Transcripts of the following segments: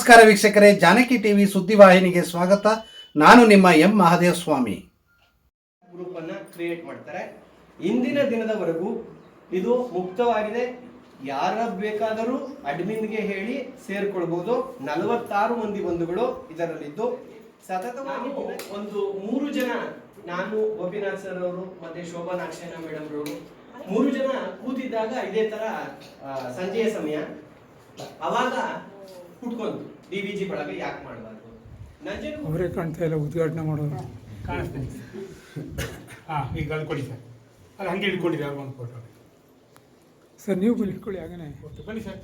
ನಮಸ್ಕಾರ ವೀಕ್ಷಕರೇ ಜಾನಕಿ ಟಿವಿ ಸುದ್ದಿವಾಹಿನಿಗೆ ಸ್ವಾಗತ. ನಾನು ನಿಮ್ಮ ಎಂ ಮಹಾದೇವ ಸ್ವಾಮಿ ಗ್ರೂಪ್ ಅನ್ನ ಕ್ರಿಯೇಟ್ ಮಾಡ್ತಾರೆ. ಇಂದಿನ ದಿನದವರೆಗೂ ಇದು ಮುಕ್ತವಾಗಿದೆ. ಯಾರ ಬೇಕಾದರೂ ಅಡ್ಮಿನ್ಗೆ ಹೇಳಿ ಸೇರ್ಕೊಳ್ಬಹುದು ನಲವತ್ತಾರು ಮಂದಿ ಬಂಧುಗಳು ಇದರಲ್ಲಿದ್ದು. ಸತತವಾಗಿ ಒಂದು ಮೂರು ಜನ ನಾನು ಗೋಪಿನಾಥ್ ಸರ್ ಅವರು ಮತ್ತೆ ಶೋಭಾ ನಾಕ್ಷೇನ ಮೇಡಮ್ ಅವರು ಮೂರು ಜನ ಕೂತಿದ್ದಾಗ ಇದೇ ತರ ಸಂಜೆಯ ಸಮಯ. ಅವಾಗ ಕುಟ್ಕೊಂತು ಡಿ ವಿ ಜಿ ಬಳಗ ಯಾಕೆ ಮಾಡಬಾರ್ದು? ನಂಜನ ಅವರೇ ಕಾಣ್ತಾ ಇಲ್ಲ ಉದ್ಘಾಟನೆ ಮಾಡೋದು ಕಾಣಿಸ್ತೀನಿ. ಹಾಂ ಈಗ ಕೊಡಿ ಸರ್. ಅದು ಹಂಗೆ ಇಟ್ಕೊಂಡಿರಿ ಅವ್ರು ಒಂದು ಫೋಟೋ ಸರ್ ನೀವು ಬನ್ನಿ ಇಟ್ಕೊಳ್ಳಿ ಹಾಗೇನೆ. ಓಕೆ ಬನ್ನಿ ಸರ್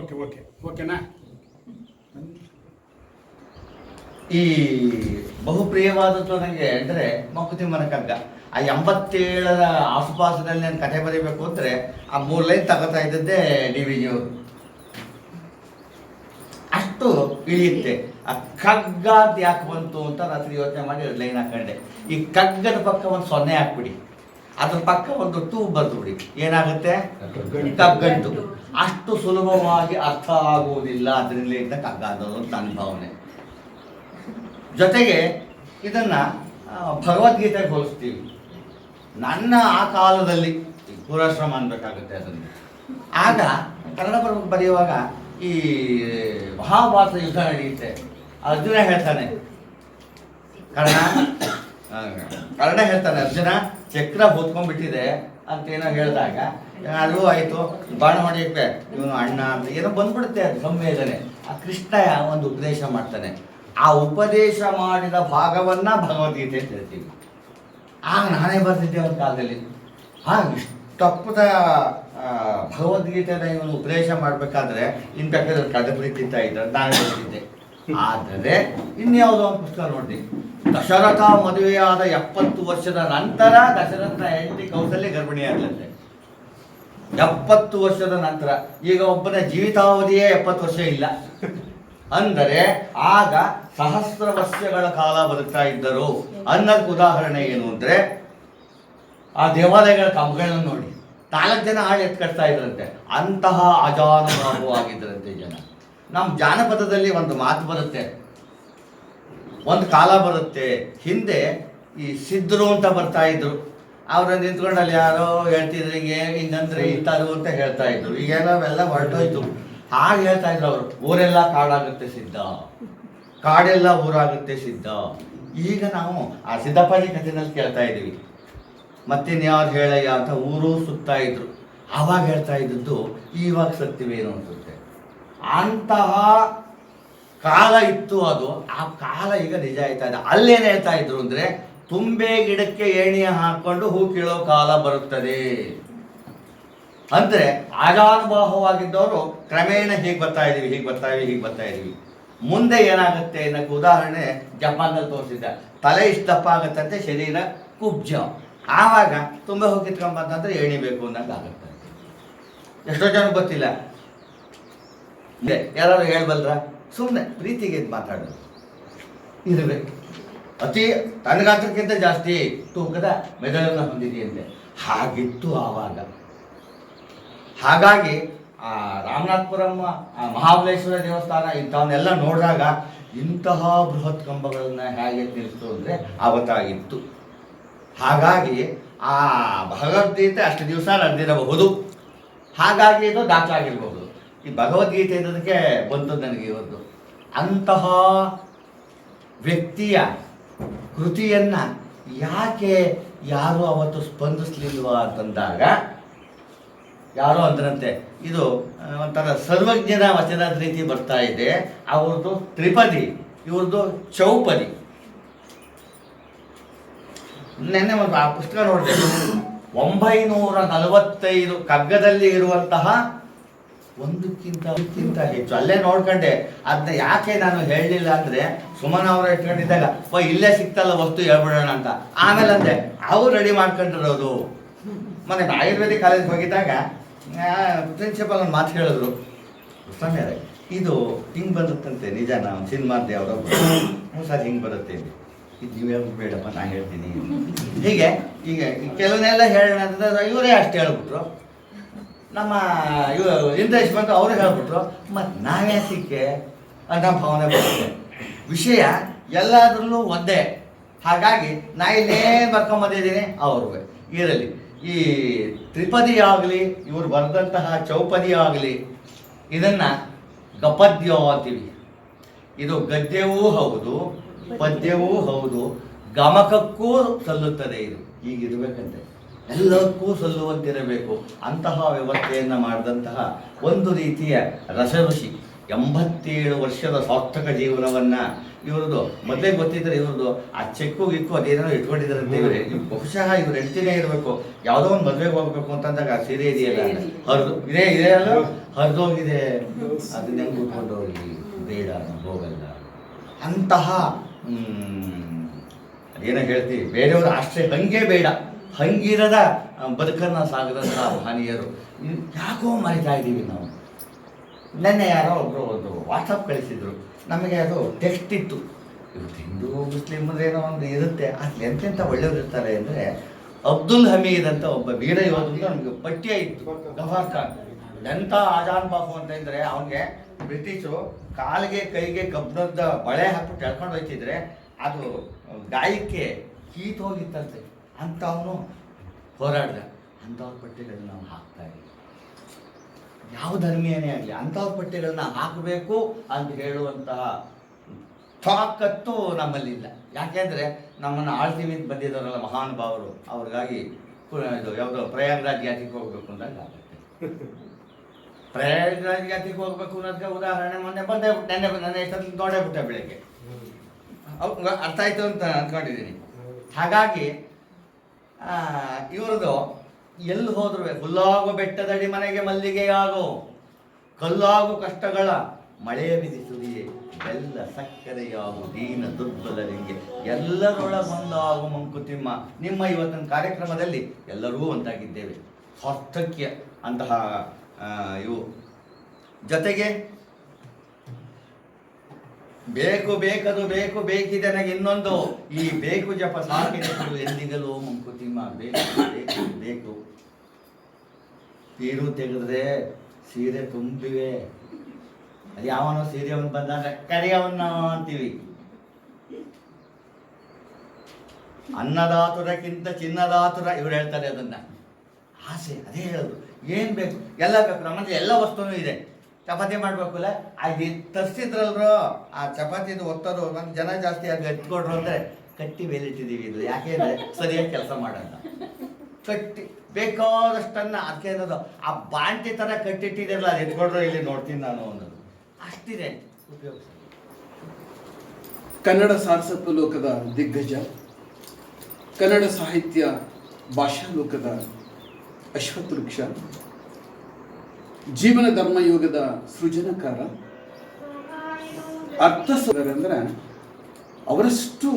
ಓಕೆ ಓಕೆ ಓಕೆನಾ? ಈ ಬಹುಪ್ರಿಯವಾದದ್ದು ನನಗೆ ಅಂದರೆ ಮಂಕುತಿಮ್ಮನ ಕಗ್ಗ ಆ ಎಂಬತ್ತೇಳರ ಆಸುಪಾಸದಲ್ಲಿ ನಾನು ಕಥೆ ಬರೀಬೇಕು ಅಂದರೆ ಆ ಮೂರು ಲೈನ್ ತಗೋತಾ ಇದ್ದದ್ದೇ ಡಿ ವಿ ಜಿಯವರು ಅಷ್ಟು ಇಳಿಯುತ್ತೆ. ಆ ಕಗ್ಗ ಅಂತ ಯಾಕೆ ಬಂತು ಅಂತ ರಾತ್ರಿ ಯೋಚನೆ ಮಾಡಿ ಲೈನ್ ಹಾಕೊಂಡೆ. ಈ ಕಗ್ಗದ ಪಕ್ಕ ಒಂದು ಸೊನ್ನೆ ಹಾಕ್ಬಿಡಿ. ಅದ್ರ ಪಕ್ಕ ಒಂದು ಟೂ ಬರ್ದುಬಿಡಿ. ಏನಾಗುತ್ತೆ? ಕಗ್ಗಂಟು. ಅಷ್ಟು ಸುಲಭವಾಗಿ ಅರ್ಥ ಆಗುವುದಿಲ್ಲ ಅದರಿಂದ ಇದ್ದ ಕಗ್ಗ ಅನ್ನೋದು ಅಂತ ನನ್ನ ಭಾವನೆ. ಜೊತೆಗೆ ಇದನ್ನು ಭಗವದ್ಗೀತೆಗೆ ಹೋಲಿಸ್ತೀವಿ. ನನ್ನ ಆ ಕಾಲದಲ್ಲಿ ಪುರಾಶ್ರಮ ಅನ್ಬೇಕಾಗುತ್ತೆ ಅದನ್ನು. ಆಗ ಕನ್ನಡ ಬರ ಬರೆಯುವಾಗ ಈ ಮಹಾಭಾರತ ಯುದ್ಧ ನಡೆಯುತ್ತೆ. ಅರ್ಜುನ ಹೇಳ್ತಾನೆ. ಕರ್ಣ ಕರ್ಣ ಹೇಳ್ತಾನೆ, ಅರ್ಜುನ, ಚಕ್ರ ಹೊತ್ಕೊಂಡ್ಬಿಟ್ಟಿದೆ. ಅಂತ ಏನೋ ಹೇಳಿದಾಗ ಅದು ಆಯಿತು. ಬಾಣ ಹೊಡೆಯಕ್ಕೆ ಇವನು ಅಣ್ಣ ಅಂತ ಏನೋ ಬಂದ್ಬಿಡುತ್ತೆ ಅದು ಸಂವೇದನೆ. ಆ ಕೃಷ್ಣ ಒಂದು ಉಪದೇಶ ಮಾಡ್ತಾನೆ. ಆ ಉಪದೇಶ ಮಾಡಿದ ಭಾಗವನ್ನ ಭಗವದ್ಗೀತೆ ಅಂತ ಹೇಳ್ತೀವಿ. ಆಗ ನಾನೇ ಬರ್ತಿದ್ದೆ ಒಂದು ಕಾಲದಲ್ಲಿ. ಆಗ ಇಷ್ಟಪ್ಪದ ಭಗವದ್ಗೀತೆನ ಇವನು ಉಪದೇಶ ಮಾಡಬೇಕಾದ್ರೆ ಇನ್ ಬೇಕಾದ್ರೆ ಕಾದಂಬರಿ ತಿಂತಾ ಇದ್ದ, ನಾನು ಬರ್ತಿದ್ದೆ. ಆದರೆ, ಇನ್ಯಾವುದೋ ಒಂದು ಪುಸ್ತಕ ನೋಡಿ ದಶರಥ ಮದುವೆಯಾದ ಎಪ್ಪತ್ತು ವರ್ಷದ ನಂತರ ದಶರಥನ ಹೆಂಡತಿ ಕೌಸಲ್ಯ ಗರ್ಭಿಣಿಯಾಗಲಂತೆ ಎಪ್ಪತ್ತು ವರ್ಷದ ನಂತರ, ಈಗ ಒಬ್ಬನ ಜೀವಿತಾವಧಿಯೇ ಎಪ್ಪತ್ತು ವರ್ಷ ಇಲ್ಲ. ಅಂದರೆ ಆಗ ಸಹಸ್ರ ವರ್ಷಗಳ ಕಾಲ ಬದುಕ್ತಾ ಇದ್ದರು. ಅನ್ನೋದಕ್ಕೆ ಉದಾಹರಣೆ ಏನು ಅಂದರೆ ಆ ದೇವಾಲಯಗಳ ಕಂಬಗಳನ್ನು ನೋಡಿ. ನಾಲ್ಕು ಜನ ಆಳು ಎತ್ಕಡ್ತಾ ಇದ್ರಂತೆ. ಅಂತಹ ಅಜಾನುಭಾವವಾಗಿದ್ದರಂತೆ ಜನ. ನಮ್ಮ ಜಾನಪದದಲ್ಲಿ ಒಂದು ಮಾತು ಬರುತ್ತೆ. ಒಂದು ಕಾಲ ಬರುತ್ತೆ. ಹಿಂದೆ ಈ ಸಿದ್ಧರು ಅಂತ ಬರ್ತಾ ಇದ್ರು. ಅವ್ರ ನಿಂತ್ಕೊಂಡು ಅಲ್ಲಿ ಯಾರೋ ಹೇಳ್ತಿದ್ರು, ಹಿಂಗೆ, ಹಿಂಗಂದ್ರೆ ಇಂಥದ್ದು ಅಂತ ಹೇಳ್ತಾ ಇದ್ರು. ಈಗೆಲ್ಲ ಅವೆಲ್ಲ ಹೊರಟೋಯ್ತು. ಹಾಗೆ ಹೇಳ್ತಾ ಇದ್ರು ಅವರು, ಊರೆಲ್ಲ ಕಾಡಾಗುತ್ತೆ ಸಿದ್ಧ. ಕಾಡೆಲ್ಲ ಊರಾಗುತ್ತೆ ಸಿದ್ಧ. ಈಗ ನಾವು ಆ ಸಿದ್ದಪ್ಪಾಜಿ ಕಥೆನಲ್ಲಿ ಕೇಳ್ತಾ ಇದ್ದೀವಿ. ಮತ್ತಿನ್ಯಾರು ಹೇಳಯ್ಯ ಅಂತ ಊರು ಸುತ್ತಾ ಇದ್ರು. ಆವಾಗ ಹೇಳ್ತಾ ಇದ್ದದ್ದು, ಇವಾಗ ಸತ್ಯವೇನು ಅನ್ಸುತ್ತೆ? ಅಂತಹ ಕಾಲ ಇತ್ತು ಅದು. ಆ ಕಾಲ ಈಗ ನಿಜ ಆಯ್ತಾ ಇದೆ. ಅಲ್ಲೇನು ಹೇಳ್ತಾ ಇದ್ರು ಅಂದ್ರೆ, ತುಂಬೆ ಗಿಡಕ್ಕೆ ಏಣಿಯ ಹಾಕೊಂಡು ಹೂ ಕೀಳೋ ಕಾಲ ಬರುತ್ತದೆ. ಅಂದ್ರೆ ಆಜಾನುಭಾವವಾಗಿದ್ದವರು ಕ್ರಮೇಣ ಹೀಗೆ ಬರ್ತಾ ಇದೀವಿ, ಹೀಗೆ ಬರ್ತಾ ಇದೀವಿ, ಹೀಗೆ ಬರ್ತಾ ಇದೀವಿ. ಮುಂದೆ ಏನಾಗುತ್ತೆ ಅನ್ನೋಕ್ಕೆ ಉದಾಹರಣೆ ಜಪಾನ್ನಲ್ಲಿ ತೋರಿಸಿದ್ದ. ತಲೆ ಇಷ್ಟು ದಪ್ಪ ಆಗುತ್ತಂತೆ, ಶರೀರ ಕುಬ್ಜ. ಆವಾಗ ತುಂಬ ಹೋಗಿತ್ಕೊಂಬಂತಂದ್ರೆ ಎಣಿಬೇಕು ಅನ್ನಂಗೆ ಆಗುತ್ತೆ. ಎಷ್ಟೋ ಜನ ಗೊತ್ತಿಲ್ಲ. ಯಾರು ಹೇಳ್ಬಲ್ರ? ಸುಮ್ಮನೆ ಪ್ರೀತಿಗೆ ಇದು ಮಾತಾಡೋದು. ಇರಬೇಕು. ಅತಿ ತನಗಾತ್ರಕ್ಕಿಂತ ಜಾಸ್ತಿ ತೂಕದ ಮೆದುಳನ್ನು ಹೊಂದಿದೆಯಂತೆ. ಹಾಗಿತ್ತು ಆವಾಗ. ಹಾಗಾಗಿ ಆ ರಾಮನಾಥಪುರಂ ಮಹಾಬಲೇಶ್ವರ ದೇವಸ್ಥಾನ ಇಂಥವನ್ನೆಲ್ಲ ನೋಡಿದಾಗ ಇಂತಹ ಬೃಹತ್ ಕಂಬಗಳನ್ನು ಹೇಗೆ ನಿಲ್ಲಿಸ್ತು ಅಂದರೆ ಅವತ್ತಾಗಿತ್ತು ಹಾಗಾಗಿ ಆ ಭಗವದ್ಗೀತೆ ಅಷ್ಟು ದಿವಸ ನಡೆದಿರಬಹುದು. ಹಾಗಾಗಿ ಇದು ದಾಖಲಾಗಿರ್ಬಹುದು. ಈ ಭಗವದ್ಗೀತೆ ಇದ್ದದಕ್ಕೆ ಬಂತು ನನಗೆ ಇವತ್ತು. ಅಂತಹ ವ್ಯಕ್ತಿಯ ಕೃತಿಯನ್ನ ಯಾಕೆ ಯಾರು ಅವತ್ತು ಸ್ಪಂದಿಸ್ಲಿಲ್ವಾ ಅಂತಂದಾಗ ಯಾರೋ ಅಂದ್ರಂತೆ, ಇದು ಒಂಥರ ಸರ್ವಜ್ಞರ ವಚನದ ರೀತಿ ಬರ್ತಾ ಇದೆ. ಅವ್ರದ್ದು ತ್ರಿಪದಿ, ಇವ್ರದ್ದು ಚೌಪದಿ. ನೆನ್ನೆ ಒಂದು ಆ ಪುಸ್ತಕ ನೋಡಿದೆ. ಒಂಬೈನೂರ ನಲವತ್ತೈದು ಕಗ್ಗದಲ್ಲಿ ಇರುವಂತಹ ಒಂದಕ್ಕಿಂತ ಒಂದಕ್ಕಿಂತ ಹೆಚ್ಚು. ಅಲ್ಲೇ ನೋಡ್ಕೊಂಡೆ. ಅದನ್ನ ಯಾಕೆ ನಾನು ಹೇಳಲಿಲ್ಲ ಅಂದ್ರೆ, ಸುಮನ ಅವರು ಇಟ್ಕೊಂಡಿದ್ದಾಗ ಓ, ಇಲ್ಲೇ ಸಿಕ್ತಲ್ಲ ವಸ್ತು, ಹೇಳ್ಬಿಡೋಣ ಅಂತ. ಆಮೇಲೆ ಅಂದೆ, ಅವ್ರು ರೆಡಿ ಮಾಡ್ಕೊಂಡಿರೋದು. ಮನೆ ಆಯುರ್ವೇದಿಕ್ ಕಾಲೇಜ್ ಹೋಗಿದ್ದಾಗ ಪ್ರಿನ್ಸಿಪಲ್ ಒಂದು ಮಾತು ಹೇಳಿದ್ರು. ಸಮಯ ಇದು ಹಿಂಗೆ ಬರುತ್ತಂತೆ, ನಿಜ ನಾವು ಸಿನಿಮಾದ್ದೆ ಅವರ ಸರ್ ಹಿಂಗೆ ಬರುತ್ತೆ ಇದು ನೀವೇ ಬೇಡಪ್ಪ ನಾನು ಹೇಳ್ತೀನಿ. ಹೀಗೆ ಈ ಕೆಲವನ್ನೆಲ್ಲ ಹೇಳೋಣ ಅಂತಂದ್ರೆ ಇವರೇ ಅಷ್ಟು ಹೇಳ್ಬಿಟ್ರು. ನಮ್ಮ ಇವ ಇಂದ್ರೇಶ್ ಬಂದು ಅವರು ಹೇಳ್ಬಿಟ್ರು ಮತ್ತು ನಾವ್ಯಾತಿಕ್ಕೆ ಅಂತ ಭಾವನೆ ಬರುತ್ತೆ. ವಿಷಯ ಎಲ್ಲದರಲ್ಲೂ ಒಂದೇ. ಹಾಗಾಗಿ ನಾ ಇಲ್ಲೇ ಬರ್ಕೊಂಬಂದಿದ್ದೀನಿ ಅವ್ರಿಗೆ ಇರಲಿ. ಈ ತ್ರಿಪದಿ ಆಗಲಿ ಇವರು ಬರೆದಂತಹ ಚೌಪದಿ ಆಗಲಿ ಇದನ್ನು ಗಪದ್ಯ ಅಂತೀವಿ. ಇದು ಗದ್ಯವೂ ಹೌದು, ಪದ್ಯವೂ ಹೌದು, ಗಮಕಕ್ಕೂ ಸಲ್ಲುತ್ತದೆ ಇದು. ಹೀಗಿರ್ಬೇಕಂತೆ ಎಲ್ಲಕ್ಕೂ ಸಲ್ಲುವಂತಿರಬೇಕು. ಅಂತಹ ವ್ಯವಸ್ಥೆಯನ್ನು ಮಾಡಿದಂತಹ ಒಂದು ರೀತಿಯ ರಸಋಷಿ. ಎಂಬತ್ತೇಳು ವರ್ಷದ ಸಾರ್ಥಕ ಜೀವನವನ್ನು ಇವ್ರದ್ದು. ಮೊದಲೇ ಗೊತ್ತಿದ್ರೆ ಇವ್ರದ್ದು ಆ ಚೆಕ್ಕು ಗಿಕ್ಕು ಅದೇನೋ ಇಟ್ಕೊಂಡಿದ್ದಾರಂತೆ ಇವ್ರೆ ಇವ್ ಬಹುಶಃ ಇವ್ರು ಹೆಂಡತಿನೇ ಇರಬೇಕು. ಯಾವುದೋ ಒಂದು ಮದುವೆಗೆ ಹೋಗ್ಬೇಕು ಅಂತಂದಾಗ ಆ ಸೀರೆ ಇದೆಯಲ್ಲ? ಹರಿದು ಇದೇ ಇದೆ ಅಲ್ಲ ಹರಿದೋಗಿದೆ. ಅದನ್ನ ಕೂತ್ಕೊಂಡು ಉಟ್ಕೊಂಡು ಹೋಗಿ. ಬೇಡ ನಾನ್ ಹೋಗಲ್ಲ. ಅಂತಹ ಅದೇನೋ ಹೇಳ್ತೀವಿ. ಬೇರೆಯವ್ರ ಆಶ್ರಯ ಹಂಗೆ ಬೇಡ. ಹಂಗಿರದ ಬದುಕನ್ನು ಬದುಕನ್ನ ಸಾಗದಂತಹ ಮಹನೀಯರು. ಯಾಕೋ ಮರಿತಾ ಇದ್ದೀವಿ ನಾವು? ನೆನ್ನೆ ಯಾರೋ ಒಬ್ಬರು ಒಂದು ವಾಟ್ಸಪ್ ಕಳಿಸಿದ್ರು. ನಮಗೆ ಅದು ಟೆಕ್ಸ್ಟ್ ಇತ್ತು. ಇವತ್ತು ಹಿಂದೂ ಮುಸ್ಲಿಮ್ ಏನೋ ಒಂದು ಇರುತ್ತೆ. ಅಲ್ಲಿ ಎಂತೆಂಥ ಒಳ್ಳೆಯವ್ರು ಇರ್ತಾರೆ ಅಂದರೆ ಅಬ್ದುಲ್ ಹಮೀದ್ ಅಂತ ಒಬ್ಬ ವೀರ ಯೋಧನಿಗೆ ನಮಗೆ ಪಠ್ಯ ಇತ್ತು. ಗಫಾರ್ ಖಾನ್. ಎಂಥ ಆಜಾನ್ ಬಾಬು ಅಂತ ಇದ್ರೆ ಅವನಿಗೆ ಬ್ರಿಟಿಷರು ಕಾಲಿಗೆ ಕೈಗೆ ಕಬ್ಬಿಣದ ಬಳೆ ಹಾಕ್ಬಿಟ್ಟು ಎಳ್ಕೊಂಡು ಹೋಯ್ತಿದ್ರೆ ಅದು ಗಾಯಕ್ಕೆ ಕೀತ್ ಹೋಗಿತ್ತಂತೆ. ಅಂಥವನು ಹೋರಾಡ್ದ. ಅಂಥವ್ರ ಪಟ್ಟಿಗಳನ್ನ ನಾವು ಹಾಕ್ತಾ ಯಾವ ಧರ್ಮೀಯನೇ ಆಗಲಿ ಅಂಥವ್ರ ಪಠ್ಯಗಳನ್ನ ಹಾಕಬೇಕು ಅಂತ ಹೇಳುವಂತಹ ತಾಕತ್ತು ನಮ್ಮಲ್ಲಿಲ್ಲ. ಯಾಕೆಂದರೆ ನಮ್ಮನ್ನು ಆಳ್ತೀವಿ ಅಂತ ಬಂದಿದ್ದಾರಲ್ಲ ಮಹಾನುಭಾವರು ಅವ್ರಿಗಾಗಿ ಇದು ಯಾವುದೋ ಪ್ರಯಾಗ್ರಾಜ್ ಯಾತಿಗೆ ಹೋಗ್ಬೇಕು ಅಂದಾಗ ಪ್ರಯಾಗ್ರಾಜ್ ಯಾತಿಗೆ ಹೋಗ್ಬೇಕು ಅನ್ನೋದಕ್ಕೆ ಉದಾಹರಣೆ ಮೊನ್ನೆ ಬಂದೇ ಬಿಟ್ಟು ನೆನ್ನೆ ನನ್ನ ಎಷ್ಟೊತ್ತಿಗೆ ನೋಡೇ ಬಿಟ್ಟೆ ಬೆಳಗ್ಗೆ. ಅರ್ಥ ಆಯ್ತು ಅಂತ ಅಂದ್ಕೊಂಡಿದ್ದೀನಿ ಹಾಗಾಗಿ ಇವ್ರದ್ದು ಎಲ್ಲಿ ಹೋದ್ರು ಹುಲ್ಲಾಗು ಬೆಟ್ಟದಡಿ ಮನೆಗೆ ಮಲ್ಲಿಗೆಯಾಗೋ ಕಲ್ಲಾಗು ಕಷ್ಟಗಳ ಮಳೆ ಬಿದಿಸುದಿಯೇ ಎಲ್ಲ ಸಕ್ಕರೆಯಾಗು ದೀನ ದುರ್ಬಲರಿಗೆ ಎಲ್ಲರೊಳಗೊಂದಾಗು ಮಂಕುತಿಮ್ಮ. ನಿಮ್ಮ ಇವತ್ತಿನ ಕಾರ್ಯಕ್ರಮದಲ್ಲಿ ಎಲ್ಲರೂ ಒಂದಾಗಿದ್ದೇವೆ. ಸಾರ್ಥಕ್ಯ ಅಂತಹ ಇವು. ಜೊತೆಗೆ ಬೇಕು ಬೇಕದು ಬೇಕು ಬೇಕಿದೆ ನನಗೆ ಇನ್ನೊಂದು. ಈ ಬೇಕು ಜಪ ಸಾಕಿದೆ ಎಂದಿಗಲೂ ಮಂಕುತಿಮ್ಮ, ಬೇಕು ಬೇಕು. ಪೀರು ತೆಗೆದ್ರೆ ಸೀರೆ ತುಂಬಿವೆ. ಅದು ಯಾವನೋ ಸೀರೆ ಅವನು ಬಂದಾಗ ಕರೆಯವನ್ನ ಅಂತೀವಿ. ಅನ್ನದಾತುರಕ್ಕಿಂತ ಚಿನ್ನದಾತುರ ಇವ್ರು ಹೇಳ್ತಾರೆ ಅದನ್ನ. ಆಸೆ, ಅದೇ ಹೇಳೋದು. ಏನ್ ಬೇಕು? ಎಲ್ಲ ಬೇಕು. ನಮ್ಮಲ್ಲಿ ಎಲ್ಲ ವಸ್ತುನೂ ಇದೆ. ಚಪಾತಿ ಮಾಡ್ಬೇಕಲ್ಲ ಅದು ತರಿಸಿದ್ರಲ್ರು, ಆ ಚಪಾತಿದು ಒತ್ತೋದು ಒಂದು ಜನ ಜಾಸ್ತಿ ಆಗಿ ಎತ್ಕೊಡ್ರು ಅಂದ್ರೆ ಕಟ್ಟಿ ಮೇಲಿಟ್ಟಿದ್ದೀವಿ ಇದು. ಯಾಕೆ ಸರಿಯಾಗಿ ಕೆಲಸ ಮಾಡಲ್ಲ. ಕಟ್ಟಿ, ಬೇಕಾದಷ್ಟನ್ನ ಅದಕ್ಕೆ ಅನ್ನೋದು ಆ ಬಾಂಟಿ ಥರ ಕಟ್ಟಿಟ್ಟಿದ್ರಲ್ಲ, ಅದು ಎತ್ಕೊಂಡ್ರೆ ಇಲ್ಲಿ ನೋಡ್ತೀನಿ ನಾನು ಅನ್ನೋದು. ಅಷ್ಟಿದೆ. ಉಪಯೋಗ ಕನ್ನಡ ಸಾರಸತ್ವ ಲೋಕದ ದಿಗ್ಗಜ, ಕನ್ನಡ ಸಾಹಿತ್ಯ ಭಾಷಾ ಲೋಕದ ಅಶ್ವತ್ಥ ವೃಕ್ಷ, ಜೀವನ ಧರ್ಮ ಯೋಗದ ಸೃಜನಕಾರ, ಅರ್ಥ ಅಂದ್ರೆ ಅವರಷ್ಟು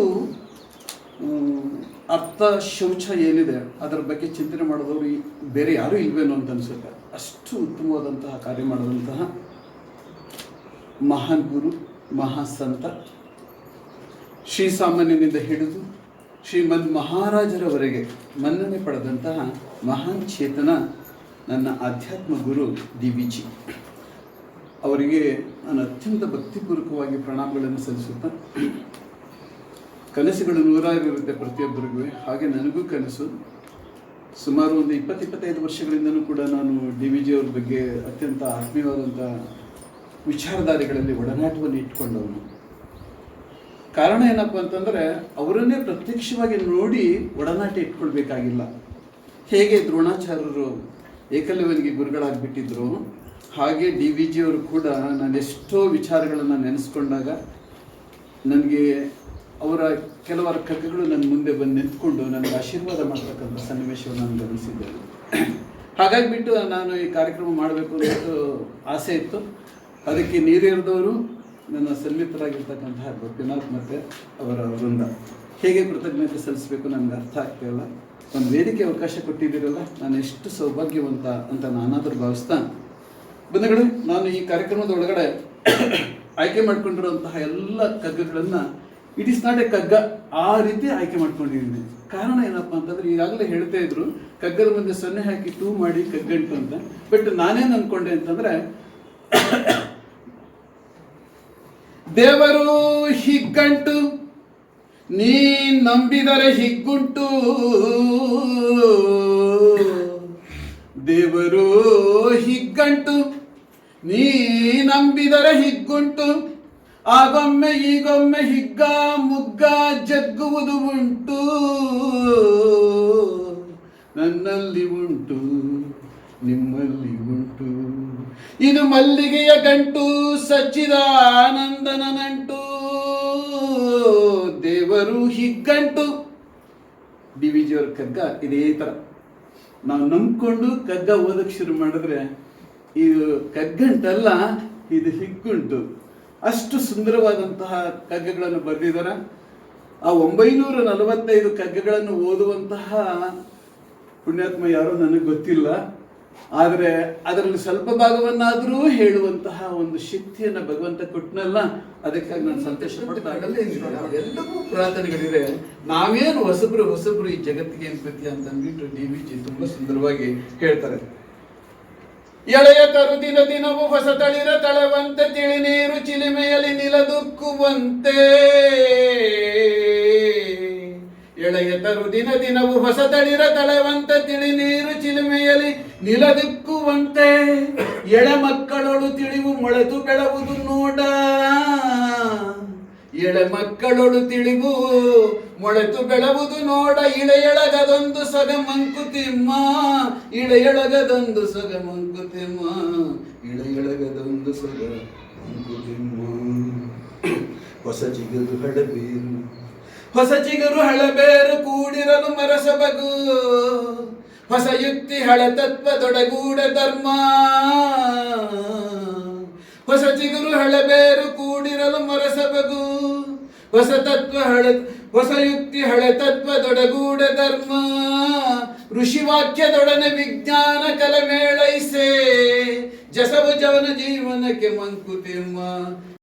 ಅರ್ಥ ಶೌಚ ಏನಿದೆ ಅದರ ಬಗ್ಗೆ ಚಿಂತನೆ ಮಾಡಿದವರು ಬೇರೆ ಯಾರೂ ಇಲ್ವೇನೋ ಅಂತ ಅನಿಸುತ್ತೆ. ಅಷ್ಟು ಉತ್ತಮವಾದಂತಹ ಕಾರ್ಯ ಮಾಡಿದಂತಹ ಮಹಾನ್ ಗುರು, ಮಹಾಸಂತ, ಶ್ರೀ ಸಾಮಾನ್ಯನಿಂದ ಹಿಡಿದು ಶ್ರೀಮದ್ ಮಹಾರಾಜರವರೆಗೆ ಮನ್ನಣೆ ಪಡೆದಂತಹ ಮಹಾನ್ ಚೇತನ ನನ್ನ ಆಧ್ಯಾತ್ಮ ಗುರು ಡಿ ವಿ ಜಿ ಅವರಿಗೆ ನಾನು ಅತ್ಯಂತ ಭಕ್ತಿಪೂರ್ವಕವಾಗಿ ಪ್ರಣಾಮಗಳನ್ನು ಸಲ್ಲಿಸುತ್ತಾ ಕನಸುಗಳು ನೂರಾರು ಇರುತ್ತೆ ಪ್ರತಿಯೊಬ್ಬರಿಗೂ. ಹಾಗೆ ನನಗೂ ಕನಸು. ಸುಮಾರು ಒಂದು ಇಪ್ಪತ್ತು, ಇಪ್ಪತ್ತೈದು ವರ್ಷಗಳಿಂದನೂ ಕೂಡ ನಾನು ಡಿ ವಿ ಜಿ ಅವ್ರ ಬಗ್ಗೆ ಅತ್ಯಂತ ಆತ್ಮೀಯವಾದಂಥ ವಿಚಾರಧಾರೆಗಳಲ್ಲಿ ಒಡನಾಟವನ್ನು ಇಟ್ಕೊಂಡವನು. ಕಾರಣ ಏನಪ್ಪ ಅಂತಂದರೆ, ಅವರನ್ನೇ ಪ್ರತ್ಯಕ್ಷವಾಗಿ ನೋಡಿ ಒಡನಾಟ ಇಟ್ಕೊಳ್ಬೇಕಾಗಿಲ್ಲ. ಹೇಗೆ ದ್ರೋಣಾಚಾರ್ಯರು ಏಕಲವ್ಯನಿಗೆ ಗುರುಗಳಾಗಿಬಿಟ್ಟಿದ್ರು, ಹಾಗೆ ಡಿ ವಿ ಜಿ ಅವರು ಕೂಡ ನಾನು ಎಷ್ಟೋ ವಿಚಾರಗಳನ್ನು ನೆನೆಸ್ಕೊಂಡಾಗ, ನನಗೆ ಅವರ ಕೆಲವರ ಕಗ್ಗಗಳು ನನ್ನ ಮುಂದೆ ಬಂದು ನಿಂತ್ಕೊಂಡು ನನಗೆ ಆಶೀರ್ವಾದ ಮಾಡ್ತಕ್ಕಂಥ ಸನ್ನಿವೇಶವನ್ನು ನಾನು ಗಮನಿಸಿದ್ದೇನೆ. ಹಾಗಾಗಿ ಬಿಟ್ಟು ನಾನು ಈ ಕಾರ್ಯಕ್ರಮ ಮಾಡಬೇಕು ಅನ್ನೋದು ಆಸೆ ಇತ್ತು. ಅದಕ್ಕೆ ನೀರಿರಿದವರು ನನ್ನ ಸನ್ನಿಹಿತರಾಗಿರ್ತಕ್ಕಂತಹ ಗೋಪಿನಾಥ್ ಮತ್ತು ಅವರ ವೃಂದ. ಹೇಗೆ ಕೃತಜ್ಞತೆ ಸಲ್ಲಿಸಬೇಕು ನನಗೆ ಅರ್ಥ ಆಗ್ತಿಲ್ಲ ಒಂದು ವೇದಿಕೆ ಅವಕಾಶ ಕೊಟ್ಟಿದ್ದೀರಲ್ಲ, ನಾನು ಎಷ್ಟು ಸೌಭಾಗ್ಯವಂತ ಅಂತ ನಾನಾದರೂ ಭಾವಿಸ್ತಾ ಬಂಧುಗಳೇ, ನಾನು ಈ ಕಾರ್ಯಕ್ರಮದ ಒಳಗಡೆ ಆಯ್ಕೆ ಮಾಡಿಕೊಂಡಿರುವಂತಹ ಎಲ್ಲ ಕಗ್ಗಗಳನ್ನು ಇಟ್ ಇಸ್ ನಾಟ್ ಎ ಕಗ್ಗ ಆ ರೀತಿ ಆಯ್ಕೆ ಮಾಡ್ಕೊಂಡಿದ್ದೀನಿ. ಕಾರಣ ಏನಪ್ಪಾ ಅಂತಂದ್ರೆ ಈಗಾಗಲೇ ಹೇಳ್ತಾ ಇದ್ರು ಕಗ್ಗದ ಮುಂದೆ ಸೊನ್ನೆ ಹಾಕಿ ಟೂ ಮಾಡಿ ಕಗ್ಗಂಟು ಅಂತ. ಬಟ್ ನಾನೇನ್ ಅನ್ಕೊಂಡೆ ಅಂತಂದ್ರೆ, ದೇವರು ಹಿಗ್ಗಂಟು ನೀ ನಂಬಿದರೆ ಹಿಗ್ಗುಂಟು. ದೇವರು ಹಿಗ್ಗಂಟು, ನೀ ನಂಬಿದರೆ ಹಿಗ್ಗುಂಟು. ಆಗೊಮ್ಮೆ ಈಗೊಮ್ಮೆ ಹಿಗ್ಗ ಮುಗ್ಗ ಜಗ್ಗುವುದು ಉಂಟು. ನನ್ನಲ್ಲಿ ಉಂಟು, ನಿಮ್ಮಲ್ಲಿ ಉಂಟು. ಇದು ಮಲ್ಲಿಗೆಯ ಗಂಟು ಸಚ್ಚಿದಾನಂದನ ನಂಟು ದೇವರು ಹಿಗ್ಗಂಟು. ಡಿ ವಿ ಜಿಯವ್ರ ಕಗ್ಗ ಇದೇ ಥರ ನಾವು ನಂಬ್ಕೊಂಡು ಕಗ್ಗ ಓದಕ್ಕೆ ಶುರು ಮಾಡಿದ್ರೆ, ಇದು ಕಗ್ಗಂಟಲ್ಲ ಇದು ಹಿಗ್ಗುಂಟು. ಅಷ್ಟು ಸುಂದರವಾದಂತಹ ಕಗ್ಗಗಳನ್ನು ಬರೆದಿದ್ದಾರೆ. ಆ ಒಂಬೈನೂರ ನಲವತ್ತೈದು ಕಗ್ಗಗಳನ್ನು ಓದುವಂತಹ ಪುಣ್ಯಾತ್ಮ ಯಾರೋ ನನಗೆ ಗೊತ್ತಿಲ್ಲ. ಆದರೆ ಅದರಲ್ಲಿ ಸ್ವಲ್ಪ ಭಾಗವನ್ನಾದರೂ ಹೇಳುವಂತಹ ಒಂದು ಶಕ್ತಿಯನ್ನು ಭಗವಂತ ಕೊಟ್ಟನಲ್ಲ ಅದಕ್ಕಾಗಿ ನಾನು ಸಂತೋಷ ಎಲ್ಲವೂ ಪ್ರಾರ್ಥನೆಗಳಿದೆ ನಾವೇನು ಹೊಸಬ್ರು ಹೊಸಬ್ರು ಈ ಜಗತ್ತಿಗೆ ಏನು ಅಂತ ಅಂದ್ಬಿಟ್ಟು ಡಿ ವಿ ಜಿ ತುಂಬಾ ಸುಂದರವಾಗಿ ಹೇಳ್ತಾರೆ. ಎಳೆಯ ತರು ದಿನ ದಿನವೂ ಹೊಸ ತಳಿರ ತಳವಂತೆ ತಿಳಿ ನೀರು ಚಿಲಿಮೆಯಲ್ಲಿ ನಿಲದುಕ್ಕುವಂತೆ. ಎಳೆಯ ತರು ದಿನ ದಿನವೂ ಹೊಸ ತಳಿರ ತಳವಂತೆ ತಿಳಿ ನೀರು ಚಿಲಿಮೆಯಲ್ಲಿ ನಿಲದುಕ್ಕುವಂತೆ. ಎಳೆ ಮಕ್ಕಳೊಳು ತಿಳಿವು ಮೊಳೆತು ಬೆಳವುದು ನೋಡ. ಎಳೆ ಮಕ್ಕಳೊಳು ತಿಳಿವು, ಮೊಳೆತು ಬೆಳವುದು ನೋಡ ಇಳೆಯೊಳಗದೊಂದು ಸಗ ಮಂಕುತಿಮ್ಮ ಇಳೆಯೊಳಗದೊಂದು ಸಗ ಮಂಕುತಿಮ್ಮ ಇಳೆಯೊಳಗದೊಂದು ಸಗ ಮಂಕುತಿಮ್ಮ ಹೊಸ ಚಿಗುರು ಹಳಬೇರು, ಹೊಸ ಚಿಗುರು ಹಳಬೇರು ಕೂಡಿರಲು ಮರಸಬಗು, ಹೊಸ ಯುಕ್ತಿ ಹಳ ತತ್ವದೊಡಗೂಡ ಧರ್ಮ. ಹೊಸ ಚಿಗುರು ಹಳಬೇರು ಕೂಡಿರಲು ಮರಸಬಗು ಹೊಸ ತತ್ವ ಹಳ, ಹೊಸ ಯುಕ್ತಿ ಹಳೆ ತತ್ವ ದೊಡಗೂಡ ಧರ್ಮ. ಋಷಿ ವಾಕ್ಯದೊಡನೆ ವಿಜ್ಞಾನ ಕಲಮೇಳೈಸೆ ಜಸವು ಜವನ ಜೀವನಕ್ಕೆ ಮಂಕುತಿಮ್ಮ.